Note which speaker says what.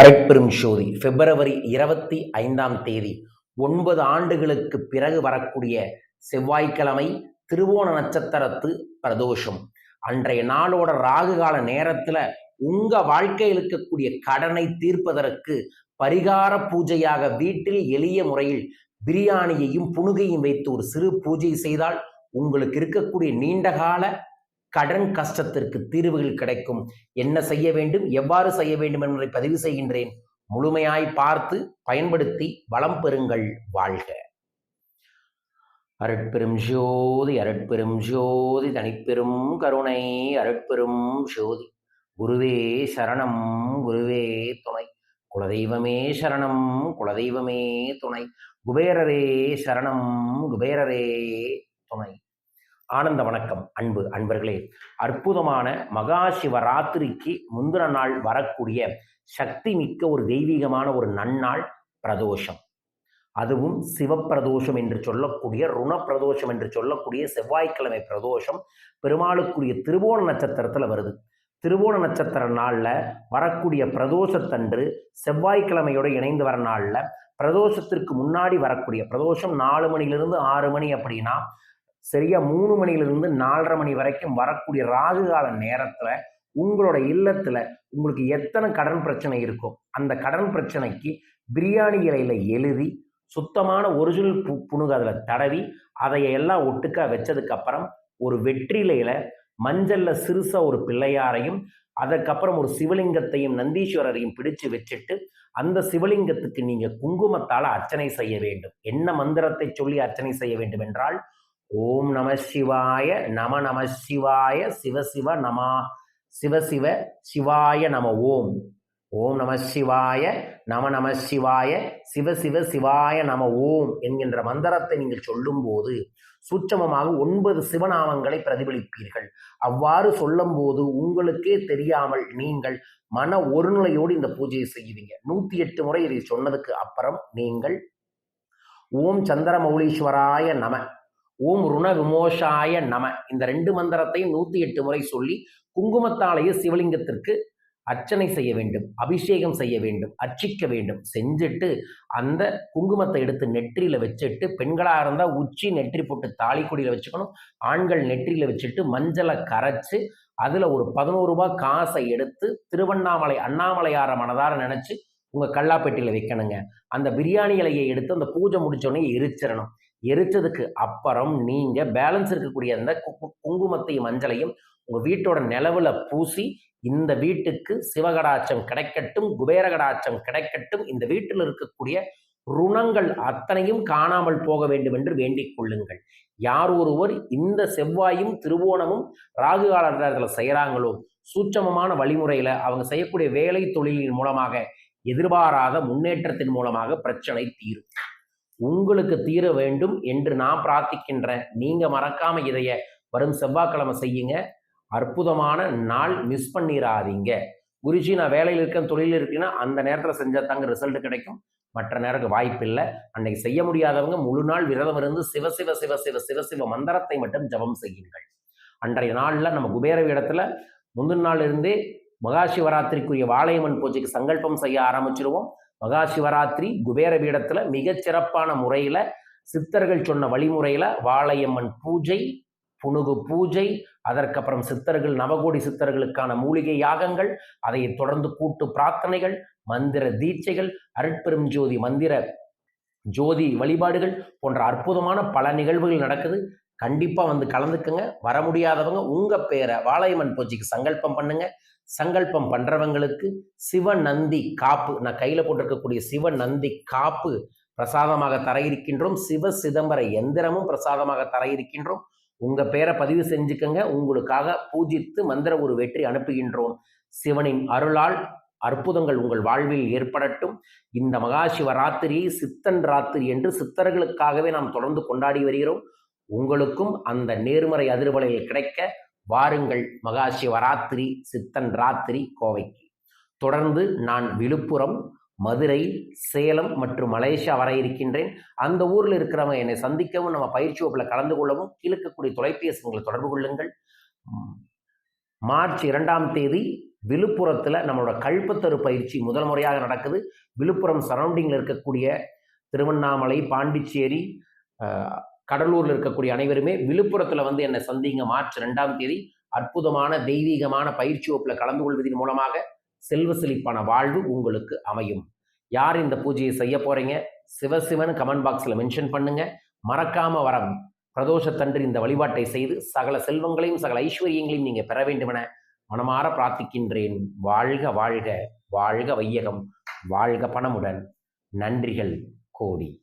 Speaker 1: அரைப்பெரும் ஜோதி பிப்ரவரி இருபத்தி ஐந்தாம் தேதி ஒன்பது ஆண்டுகளுக்கு பிறகு வரக்கூடிய செவ்வாய்க்கிழமை திருவோண நட்சத்திரத்து பிரதோஷம். அன்றைய நாளோட ராகு கால நேரத்துல உங்க வாழ்க்கையில் இருக்கக்கூடிய கடனை தீர்ப்பதற்கு பரிகார பூஜையாக வீட்டில் எளிய முறையில் பிரியாணியையும் புனுகையும் வைத்து ஒரு சிறு பூஜை செய்தால் உங்களுக்கு இருக்கக்கூடிய நீண்டகால கடன் கஷ்டத்திற்கு தீர்வுகள் கிடைக்கும். என்ன செய்ய வேண்டும்? எவ்வாறு செய்ய வேண்டும் என்பதை பதிவு செய்கின்றேன். முழுமையாய் பார்த்து பயன்படுத்தி வளம் பெறுங்கள் வாழ்க. அருட்பெரும் ஜோதி அருட்பெரும் ஜோதி தனிப்பெரும் கருணை அருட்பெரும் ஜோதி. குருவே சரணம் குருவே துணை. குலதெய்வமே சரணம் குலதெய்வமே துணை. குபேரரே சரணம் குபேரரே துணை. ஆனந்த வணக்கம் அன்பு அன்பர்களே. அற்புதமான மகா சிவராத்திரிக்கு முந்தின நாள் வரக்கூடிய சக்தி மிக்க ஒரு தெய்வீகமான ஒரு நன்னாள் பிரதோஷம். அதுவும் சிவப்பிரதோஷம் என்று சொல்லக்கூடிய ருணப்பிரதோஷம் என்று சொல்லக்கூடிய செவ்வாய்க்கிழமை பிரதோஷம் பெருமாளுக்குரிய திருவோண நட்சத்திரத்தில் வருது. திருவோண நட்சத்திர நாளில் வரக்கூடிய பிரதோஷத்தன்று செவ்வாய்க்கிழமையோடு இணைந்து வர நாளில் பிரதோஷத்திற்கு முன்னாடி வரக்கூடிய பிரதோஷம் நாலு மணிலிருந்து ஆறு மணி அப்படின்னா சரியா மூணு மணியிலிருந்து நாலரை மணி வரைக்கும் வரக்கூடிய ராகு கால நேரத்துல உங்களோட இல்லத்துல உங்களுக்கு எத்தனை கடன் பிரச்சனை இருக்கோ அந்த கடன் பிரச்சனைக்கு பிரியாணி இலையில எழுதி சுத்தமான ஒரிஜினல் பு புணுகு அதில் தடவி அதை எல்லாம் ஒட்டுக்கா வச்சதுக்கப்புறம் ஒரு வெற்றிலையில் மஞ்சளில் சிறுசாக ஒரு பிள்ளையாரையும் அதற்கப்புறம் ஒரு சிவலிங்கத்தையும் நந்தீஸ்வரரையும் பிடிச்சு வச்சுட்டு அந்த சிவலிங்கத்துக்கு நீங்கள் குங்குமத்தால் அர்ச்சனை செய்ய வேண்டும். என்ன மந்திரத்தை சொல்லி அர்ச்சனை செய்ய வேண்டும் என்றால் ஓம் நம சிவாய நம நம சிவாய சிவ சிவ நமா சிவ சிவ சிவாய நம ஓம். ஓம் நம சிவாய நம நம சிவாய சிவ சிவ சிவாய நம ஓம் என்கின்ற மந்திரத்தை நீங்கள் சொல்லும்போது சூட்சமமாக ஒன்பது சிவநாமங்களை பிரதிபலிப்பீர்கள். அவ்வாறு சொல்லும்போது உங்களுக்கே தெரியாமல் நீங்கள் மன ஒருநிலையோடு இந்த பூஜையை செய்வீங்க. நூத்தி எட்டு முறை இதை சொன்னதுக்கு அப்புறம் நீங்கள் ஓம் சந்திரமௌலீஸ்வராய நம ஓம் ருண விமோஷாய நம. இந்த ரெண்டு மந்திரத்தையும் நூத்தி எட்டு முறை சொல்லி குங்குமத்தாலேயே சிவலிங்கத்திற்கு அர்ச்சனை செய்ய வேண்டும் அபிஷேகம் செய்ய வேண்டும் அர்ச்சிக்க வேண்டும். செஞ்சுட்டு அந்த குங்குமத்தை எடுத்து நெற்றியில வச்சுட்டு பெண்களா இருந்தா உச்சி நெற்றி போட்டு தாலி கொடியில வச்சுக்கணும் ஆண்கள் நெற்றியில வச்சுட்டு மஞ்சளை கரைச்சு அதுல ஒரு பதினோரு ரூபாய் காசை எடுத்து திருவண்ணாமலை அண்ணாமலையார மனதார நினைச்சு உங்க கல்லாப்பெட்டியில வைக்கணுங்க. அந்த பிரியாணி இலையை எடுத்து அந்த பூஜை முடிச்சோடனே எரிச்சிடணும். எரித்ததுக்கு அப்புறம் நீங்கள் பேலன்ஸ் இருக்கக்கூடிய அந்த குங்குமத்தையும் மஞ்சளையும் உங்கள் வீட்டோட நிலவில் பூசி இந்த வீட்டுக்கு சிவகடாச்சம் கிடைக்கட்டும் குபேரகடாச்சம் கிடைக்கட்டும் இந்த வீட்டில் இருக்கக்கூடிய ருணங்கள் அத்தனையும் காணாமல் போக வேண்டும் என்று வேண்டிக் கொள்ளுங்கள். யார் ஒருவர் இந்த செவ்வாயும் திருவோணமும் ராகு காலத்தில் செய்கிறாங்களோ சூட்சமமான வழிமுறையில் அவங்க செய்யக்கூடிய வேலை தொழிலின் மூலமாக எதிர்பாராத முன்னேற்றத்தின் மூலமாக பிரச்சனை தீரும். உங்களுக்கு தீர வேண்டும் என்று நான் பிரார்த்திக்கின்றேன். நீங்கள் மறக்காம இதைய வரும் செவ்வாய்க்கிழமை செய்யுங்க. அற்புதமான நாள் மிஸ் பண்ணிடாதீங்க குருஜி நான் வேலையில் இருக்கேன் தொழில் இருக்கேன்னா அந்த நேரத்தில் செஞ்சால் தாங்க ரிசல்ட் கிடைக்கும். மற்ற நேரத்துக்கு வாய்ப்பு இல்லை. அன்னைக்கு செய்ய முடியாதவங்க முழு நாள் விரதம் இருந்து சிவ சிவ சிவ சிவ சிவ சிவ மந்திரத்தை மட்டும் ஜபம் செய்யுங்கள். அன்றைய நாளில் நம்ம குபேர இடத்துல முந்தின நாள் இருந்தே மகாசிவராத்திரிக்குரிய வாழையம்மன் பூஜைக்கு சங்கல்பம் செய்ய ஆரம்பிச்சிருவோம். மகா சிவராத்திரி குபேர பீடத்துல மிகச்சிறப்பான முறையில் முறையில சித்தர்கள் சொன்ன வழிமுறையில வாளையம்மன் பூஜை புனுகு பூஜை அதற்கப்புறம் சித்தர்கள் நவகோடி சித்தர்களுக்கான மூலிகை யாகங்கள் அதை தொடர்ந்து கூட்டு பிரார்த்தனைகள் மந்திர தீட்சைகள் அருட்பெரும் ஜோதி மந்திர ஜோதி வழிபாடுகள் போன்ற அற்புதமான பல நிகழ்வுகள் நடக்குது. கண்டிப்பாக வந்து கலந்துக்குங்க. வர முடியாதவங்க உங்கள் பேரை வாழையம்மன் பூஜைக்கு சங்கல்பம் பண்ணுங்க. சங்கல்பம் பண்ணுறவங்களுக்கு சிவ நந்தி காப்பு. நான் கையில் போட்டிருக்கக்கூடிய சிவ நந்தி காப்பு பிரசாதமாக தர இருக்கின்றோம் சிவ சிதம்பர எந்திரமும் பிரசாதமாக தர இருக்கின்றோம் உங்கள் பேரை பதிவு செஞ்சுக்கங்க. உங்களுக்காக பூஜித்து மந்திர ஒரு வெற்றி அனுப்புகின்றோம். சிவனின் அருளால் அற்புதங்கள் உங்கள் வாழ்வில் ஏற்படட்டும். இந்த மகா சிவராத்திரியை சித்தன் ராத்திரி என்று சித்தர்களுக்காகவே நாம் தொடர்ந்து கொண்டாடி வருகிறோம். உங்களுக்கும் அந்த நேர்மறை அதிர்வலையில் கிடைக்க வாருங்கள். மகாசிவராத்திரி சித்தன் ராத்திரி கோவைக்கு. தொடர்ந்து நான் விழுப்புரம் மதுரை சேலம் மற்றும் மலேசியா வர இருக்கின்றேன். அந்த ஊரில் இருக்கிறவங்க என்னை சந்திக்கவும் நம்ம பயிற்சி வகுப்பில் கலந்து கொள்ளவும் கீழக்கக்கூடிய தொலைபேசி உங்களை தொடர்பு கொள்ளுங்கள். மார்ச் இரண்டாம் தேதி விழுப்புரத்தில் நம்மளோட கல்பத்தரு பயிற்சி முதல் முறையாக நடக்குது. விழுப்புரம் சரௌண்டிங்கில் இருக்கக்கூடிய திருவண்ணாமலை பாண்டிச்சேரி கடலூரில் இருக்கக்கூடிய அனைவருமே விழுப்புரத்தில் வந்து என்னை சந்திங்க. மார்ச் ரெண்டாம் தேதி அற்புதமான தெய்வீகமான பயிற்சி வகுப்பில் கலந்து கொள்வதன் மூலமாக செல்வ செழிப்பான வாழ்வு உங்களுக்கு அமையும். யார் இந்த பூஜையை செய்ய போகிறீங்க சிவசிவன் கமெண்ட் பாக்ஸில் மென்ஷன் பண்ணுங்க. மறக்காம வர பிரதோஷத்தன்று இந்த வழிபாட்டை செய்து சகல செல்வங்களையும் சகல ஐஸ்வர்யங்களையும் நீங்கள் பெற வேண்டுமென மனமாற பிரார்த்திக்கின்றேன். வாழ்க வாழ்க வாழ்க வையகம். வாழ்க பணமுடன். நன்றிகள் கோடி.